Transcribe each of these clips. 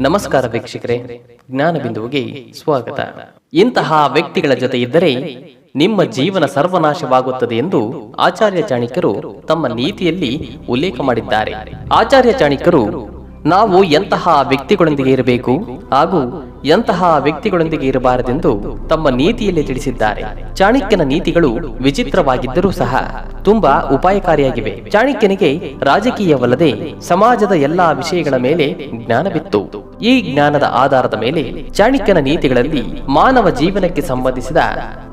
ನಮಸ್ಕಾರ ವೀಕ್ಷಕರೇ, ಜ್ಞಾನ ಬಿಂದುವಿಗೆ ಸ್ವಾಗತ. ಇಂತಹ ವ್ಯಕ್ತಿಗಳ ಜೊತೆ ಇದ್ದರೆ ನಿಮ್ಮ ಜೀವನ ಸರ್ವನಾಶವಾಗುತ್ತದೆ ಎಂದು ಆಚಾರ್ಯ ಚಾಣಿಕರು ತಮ್ಮ ನೀತಿಯಲ್ಲಿ ಉಲ್ಲೇಖ ಮಾಡಿದ್ದಾರೆ. ಆಚಾರ್ಯ ಚಾಣಿಕರು ನಾವು ಎಂತಹ ವ್ಯಕ್ತಿಗಳೊಂದಿಗೆ ಇರಬೇಕು ಹಾಗೂ ಎಂತಹ ವ್ಯಕ್ತಿಗಳೊಂದಿಗೆ ಇರಬಾರದೆಂದು ತಮ್ಮ ನೀತಿಯಲ್ಲಿ ತಿಳಿಸಿದ್ದಾರೆ. ಚಾಣಕ್ಯನ ನೀತಿಗಳು ವಿಚಿತ್ರವಾಗಿದ್ದರೂ ಸಹ ತುಂಬಾ ಉಪಾಯಕಾರಿಯಾಗಿವೆ. ಚಾಣಕ್ಯನಿಗೆ ರಾಜಕೀಯವಲ್ಲದೆ ಸಮಾಜದ ಎಲ್ಲಾ ವಿಷಯಗಳ ಮೇಲೆ ಜ್ಞಾನವಿತ್ತು. ಈ ಜ್ಞಾನದ ಆಧಾರದ ಮೇಲೆ ಚಾಣಕ್ಯನ ನೀತಿಗಳಲ್ಲಿ ಮಾನವ ಜೀವನಕ್ಕೆ ಸಂಬಂಧಿಸಿದ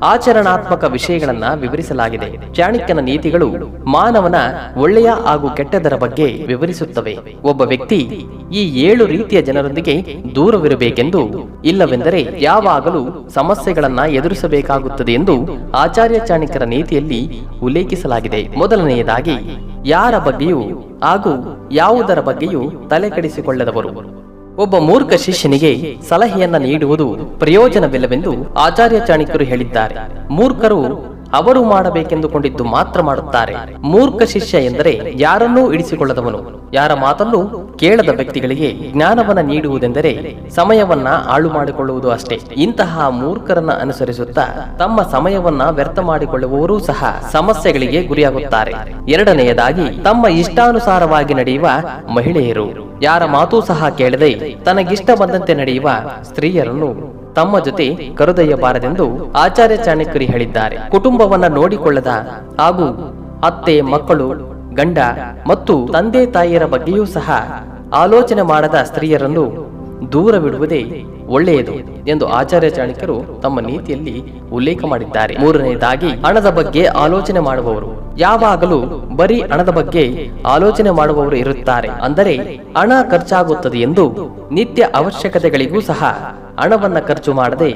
ಆಚರಣಾತ್ಮಕ ವಿಷಯಗಳನ್ನ ವಿವರಿಸಲಾಗಿದೆ. ಚಾಣಕ್ಯನ ನೀತಿಗಳು ಮಾನವನ ಒಳ್ಳೆಯ ಹಾಗೂ ಕೆಟ್ಟದರ ಬಗ್ಗೆ ವಿವರಿಸುತ್ತವೆ. ಒಬ್ಬ ವ್ಯಕ್ತಿ ಈ ಏಳು ರೀತಿಯ ಜನರೊಂದಿಗೆ ದೂರವಿರಬೇಕೆಂದು ಇಲ್ಲವೆಂದರೆ ಯಾವಾಗಲೂ ಸಮಸ್ಯೆಗಳನ್ನ ಎದುರಿಸಬೇಕಾಗುತ್ತದೆ ಎಂದು ಆಚಾರ್ಯ ಚಾಣಕ್ಯರ ನೀತಿಯಲ್ಲಿ ಉಲ್ಲೇಖಿಸಲಾಗಿದೆ. ಮೊದಲನೆಯದಾಗಿ, ಯಾರ ಬಗ್ಗೆಯೂ ಹಾಗೂ ಯಾವುದರ ಬಗ್ಗೆಯೂ ತಲೆ ಕೆಡಿಸಿಕೊಳ್ಳದವರು ಒಬ್ಬ ಮೂರ್ಖ ಶಿಷ್ಯನಿಗೆ ಸಲಹೆಯನ್ನ ನೀಡುವುದು ಪ್ರಯೋಜನವಿಲ್ಲವೆಂದು ಆಚಾರ್ಯ ಚಾಣಕ್ಯರು ಹೇಳಿದ್ದಾರೆ. ಮೂರ್ಖರು ಅವರು ಮಾಡಬೇಕೆಂದುಕೊಂಡಿದ್ದು ಮಾತ್ರ ಮಾಡುತ್ತಾರೆ. ಮೂರ್ಖ ಶಿಷ್ಯ ಎಂದರೆ ಯಾರನ್ನೂ ಇಡಿಸಿಕೊಳ್ಳದವನು. ಯಾರ ಮಾತಲ್ಲೂ ಕೇಳದ ವ್ಯಕ್ತಿಗಳಿಗೆ ಜ್ಞಾನವನ್ನ ನೀಡುವುದೆಂದರೆ ಸಮಯವನ್ನ ಹಾಳು ಮಾಡಿಕೊಳ್ಳುವುದು ಅಷ್ಟೇ. ಇಂತಹ ಮೂರ್ಖರನ್ನ ಅನುಸರಿಸುತ್ತಾ ತಮ್ಮ ಸಮಯವನ್ನ ವ್ಯರ್ಥ ಮಾಡಿಕೊಳ್ಳುವವರೂ ಸಹ ಸಮಸ್ಯೆಗಳಿಗೆ ಗುರಿಯಾಗುತ್ತಾರೆ. ಎರಡನೆಯದಾಗಿ, ತಮ್ಮ ಇಷ್ಟಾನುಸಾರವಾಗಿ ನಡೆಯುವ ಮಹಿಳೆಯರು. ಯಾರ ಮಾತೂ ಸಹ ಕೇಳದೆ ತನಗಿಷ್ಟ ಬಂದಂತೆ ನಡೆಯುವ ಸ್ತ್ರೀಯರನ್ನು ತಮ್ಮ ಜೊತೆ ಕರೆದೊಯ್ಯಬಾರದೆಂದು ಆಚಾರ್ಯ ಚಾಣಕ್ಯರು ಹೇಳಿದ್ದಾರೆ. ಕುಟುಂಬವನ್ನ ನೋಡಿಕೊಳ್ಳದ ಹಾಗೂ ಅತ್ತೆ, ಮಕ್ಕಳು, ಗಂಡ ಮತ್ತು ತಂದೆ, ತಾಯಿಯರ ಬಗ್ಗೆಯೂ ಸಹ ಆಲೋಚನೆ ಮಾಡದ ಸ್ತ್ರೀಯರನ್ನು ದೂರವಿಡುವುದೇ ಒಳ್ಳೆಯದು ಎಂದು ಆಚಾರ್ಯ ಚಾಣಕ್ಯರು ತಮ್ಮ ನೀತಿಯಲ್ಲಿ ಉಲ್ಲೇಖ ಮಾಡಿದ್ದಾರೆ. ಮೂರನೆಯದಾಗಿ ಹಣದ ಬಗ್ಗೆ ಆಲೋಚನೆ ಮಾಡುವವರು. ಯಾವಾಗಲೂ ಬರೀ ಹಣದ ಬಗ್ಗೆ ಆಲೋಚನೆ ಮಾಡುವವರು ಇರುತ್ತಾರೆ. ಅಂದರೆ ಹಣ ಖರ್ಚಾಗುತ್ತದೆ ಎಂದು ನಿತ್ಯ ಅವಶ್ಯಕತೆಗಳಿಗೂ ಸಹ ಹಣವನ್ನು ಖರ್ಚು ಮಾಡದೆ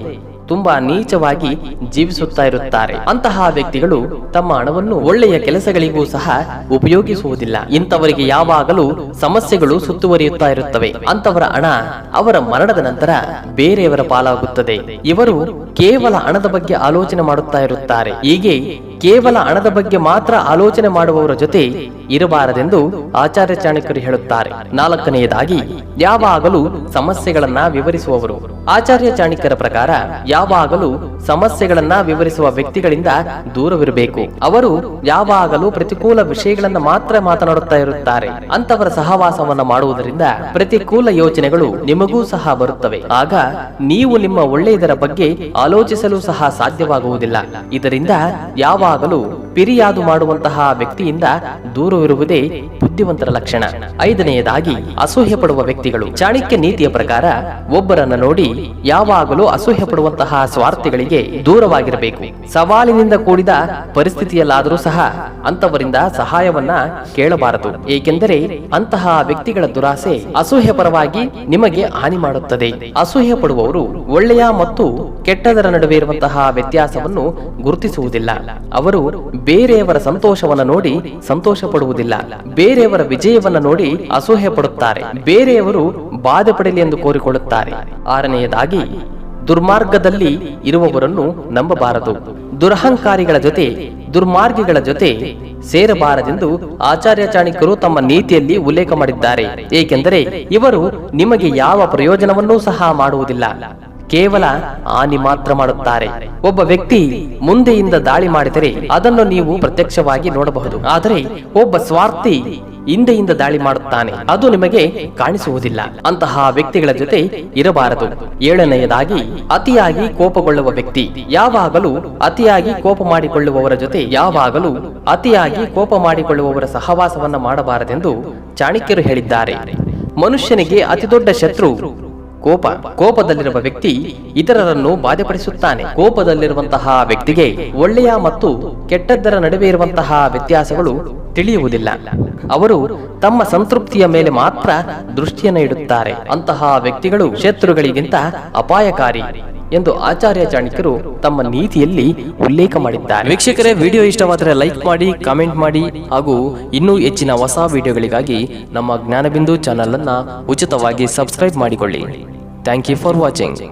ತುಂಬಾ ನೀಚವಾಗಿ ಜೀವಿಸುತ್ತಾ ಇರುತ್ತಾರೆ. ಅಂತಹ ವ್ಯಕ್ತಿಗಳು ತಮ್ಮ ಹಣವನ್ನು ಒಳ್ಳೆಯ ಕೆಲಸಗಳಿಗೂ ಸಹ ಉಪಯೋಗಿಸುವುದಿಲ್ಲ. ಇಂಥವರಿಗೆ ಯಾವಾಗಲೂ ಸಮಸ್ಯೆಗಳು ಸುತ್ತುವರಿಯುತ್ತಾ ಇರುತ್ತವೆ. ಅಂತವರ ಹಣ ಅವರ ಮರಣದ ನಂತರ ಬೇರೆಯವರ ಪಾಲಾಗುತ್ತದೆ. ಇವರು ಕೇವಲ ಹಣದ ಬಗ್ಗೆ ಆಲೋಚನೆ ಮಾಡುತ್ತಾ ಇರುತ್ತಾರೆ. ಹೀಗೆ ಕೇವಲ ಹಣದ ಬಗ್ಗೆ ಮಾತ್ರ ಆಲೋಚನೆ ಮಾಡುವವರ ಜೊತೆ ಇರಬಾರದೆಂದು ಆಚಾರ್ಯ ಚಾಣಕ್ಯರು ಹೇಳುತ್ತಾರೆ. ನಾಲ್ಕನೆಯದಾಗಿ, ಯಾವಾಗಲೂ ಸಮಸ್ಯೆಗಳನ್ನ ವಿವರಿಸುವವರು. ಆಚಾರ್ಯ ಚಾಣಕ್ಯರ ಪ್ರಕಾರ ಯಾವಾಗಲೂ ಸಮಸ್ಯೆಗಳನ್ನ ವಿವರಿಸುವ ವ್ಯಕ್ತಿಗಳಿಂದ ದೂರವಿರಬೇಕು. ಅವರು ಯಾವಾಗಲೂ ಪ್ರತಿಕೂಲ ವಿಷಯಗಳನ್ನ ಮಾತ್ರ ಮಾತನಾಡುತ್ತಾ ಇರುತ್ತಾರೆ. ಅಂತವರ ಸಹವಾಸವನ್ನ ಮಾಡುವುದರಿಂದ ಪ್ರತಿಕೂಲ ಯೋಚನೆಗಳು ನಿಮಗೂ ಸಹ ಬರುತ್ತವೆ. ಆಗ ನೀವು ನಿಮ್ಮ ಒಳ್ಳೆಯದರ ಬಗ್ಗೆ ಆಲೋಚಿಸಲು ಸಹ ಸಾಧ್ಯವಾಗುವುದಿಲ್ಲ. ಇದರಿಂದ ಯಾವಾಗಲೂ ಪಿರಿಯಾದು ಮಾಡುವಂತಹ ವ್ಯಕ್ತಿಯಿಂದ ದೂರವಿರುವುದೇ ಬುದ್ಧಿವಂತರ ಲಕ್ಷಣ. ಐದನೆಯದಾಗಿ ಅಸೂಹ್ಯ ಪಡುವ ವ್ಯಕ್ತಿಗಳು. ಚಾಣಕ್ಯ ನೀತಿಯ ಪ್ರಕಾರ, ಒಬ್ಬರನ್ನ ನೋಡಿ ಯಾವಾಗಲೂ ಅಸೂಹ್ಯ ಪಡುವಂತಹ ಸ್ವಾರ್ಥಿಗಳಿಗೆ ದೂರವಾಗಿರಬೇಕು. ಸವಾಲಿನಿಂದ ಕೂಡಿದ ಪರಿಸ್ಥಿತಿಯಲ್ಲಾದರೂ ಸಹ ಅಂತವರಿಂದ ಸಹಾಯವನ್ನ ಕೇಳಬಾರದು. ಏಕೆಂದರೆ ಅಂತಹ ವ್ಯಕ್ತಿಗಳ ದುರಾಸೆ ಅಸೂಹ್ಯ ಪರವಾಗಿ ನಿಮಗೆ ಹಾನಿ ಮಾಡುತ್ತದೆ. ಅಸೂಹ್ಯ ಪಡುವವರು ಒಳ್ಳೆಯ ಮತ್ತು ಕೆಟ್ಟದರ ನಡುವೆ ಇರುವಂತಹ ವ್ಯತ್ಯಾಸವನ್ನು ಗುರುತಿಸುವುದಿಲ್ಲ. ಅವರು ಬೇರೆಯವರ ಸಂತೋಷವನ್ನ ನೋಡಿ ಸಂತೋಷ ಪಡುವುದಿಲ್ಲ ಬೇರೆಯವರ ವಿಜಯವನ್ನ ನೋಡಿ ಅಸೂಹ್ಯ ಪಡುತ್ತಾರೆ. ಬೇರೆಯವರು ಬಾಧೆ ಪಡಲಿ ಎಂದು ಕೋರಿಕೊಳ್ಳುತ್ತಾರೆ. ಆರನೆಯದಾಗಿ, ದುರ್ಮಾರ್ಗದಲ್ಲಿ ಇರುವವರನ್ನು ನಂಬಬಾರದು. ದುರಹಂಕಾರಿಗಳ ಜೊತೆ, ದುರ್ಮಾರ್ಗಿಗಳ ಜೊತೆ ಸೇರಬಾರದೆಂದು ಆಚಾರ್ಯ ಚಾಣಿಕರು ತಮ್ಮ ನೀತಿಯಲ್ಲಿ ಉಲ್ಲೇಖ ಮಾಡಿದ್ದಾರೆ. ಏಕೆಂದರೆ ಇವರು ನಿಮಗೆ ಯಾವ ಪ್ರಯೋಜನವನ್ನೂ ಸಹ ಮಾಡುವುದಿಲ್ಲ. ಕೇವಲ ಹಾನಿ ಮಾತ್ರ ಮಾಡುತ್ತಾರೆ. ಒಬ್ಬ ವ್ಯಕ್ತಿ ಮುಂದೆಯಿಂದ ದಾಳಿ ಮಾಡಿದರೆ ಅದನ್ನು ನೀವು ಪ್ರತ್ಯಕ್ಷವಾಗಿ ನೋಡಬಹುದು. ಆದರೆ ಒಬ್ಬ ಸ್ವಾರ್ಥಿ ಹಿಂದೆಯಿಂದ ದಾಳಿ ಮಾಡುತ್ತಾನೆ. ಅದು ನಿಮಗೆ ಕಾಣಿಸುವುದಿಲ್ಲ. ಅಂತಹ ವ್ಯಕ್ತಿಗಳ ಜೊತೆ ಇರಬಾರದು. ಏಳನೆಯದಾಗಿ, ಅತಿಯಾಗಿ ಕೋಪಗೊಳ್ಳುವ ವ್ಯಕ್ತಿ. ಯಾವಾಗಲೂ ಅತಿಯಾಗಿ ಕೋಪ ಮಾಡಿಕೊಳ್ಳುವವರ ಜೊತೆ, ಯಾವಾಗಲೂ ಅತಿಯಾಗಿ ಕೋಪ ಮಾಡಿಕೊಳ್ಳುವವರ ಸಹವಾಸವನ್ನ ಮಾಡಬಾರದೆಂದು ಚಾಣಕ್ಯರು ಹೇಳಿದ್ದಾರೆ. ಮನುಷ್ಯನಿಗೆ ಅತಿದೊಡ್ಡ ಶತ್ರು ಕೋಪ, ಕೋಪದಲ್ಲಿರುವ ವ್ಯಕ್ತಿ ಇತರರನ್ನು ಬಾಧೆಪಡಿಸುತ್ತಾನೆ. ಕೋಪದಲ್ಲಿರುವಂತಹ ವ್ಯಕ್ತಿಗೆ ಒಳ್ಳೆಯ ಮತ್ತು ಕೆಟ್ಟದ್ದರ ನಡುವೆ ಇರುವಂತಹ ವ್ಯತ್ಯಾಸಗಳು ತಿಳಿಯುವುದಿಲ್ಲ. ಅವರು ತಮ್ಮ ಸಂತೃಪ್ತಿಯ ಮೇಲೆ ಮಾತ್ರ ದೃಷ್ಟಿಯನ್ನು ಇಡುತ್ತಾರೆ. ಅಂತಹ ವ್ಯಕ್ತಿಗಳು ಶತ್ರುಗಳಿಗಿಂತ ಅಪಾಯಕಾರಿ. ಎಂದು ಆಚಾರ್ಯ ಚಾಣಕ್ಯರು ತಮ್ಮ ನೀತಿಯಲ್ಲಿ ಉಲ್ಲೇಖ ಮಾಡಿದ್ದಾರೆ. ವೀಕ್ಷಕರೇ, ವಿಡಿಯೋ ಇಷ್ಟವಾದರೆ ಲೈಕ್ ಮಾಡಿ, ಕಾಮೆಂಟ್ ಮಾಡಿ ಹಾಗೂ ಇನ್ನೂ ಹೆಚ್ಚಿನ ಹೊಸ ವಿಡಿಯೋಗಳಿಗಾಗಿ ನಮ್ಮ ಜ್ಞಾನಬಿಂದು ಚಾನಲ್ ಅನ್ನ ಉಚಿತವಾಗಿ ಸಬ್ಸ್ಕ್ರೈಬ್ ಮಾಡಿಕೊಳ್ಳಿ. Thank you for watching.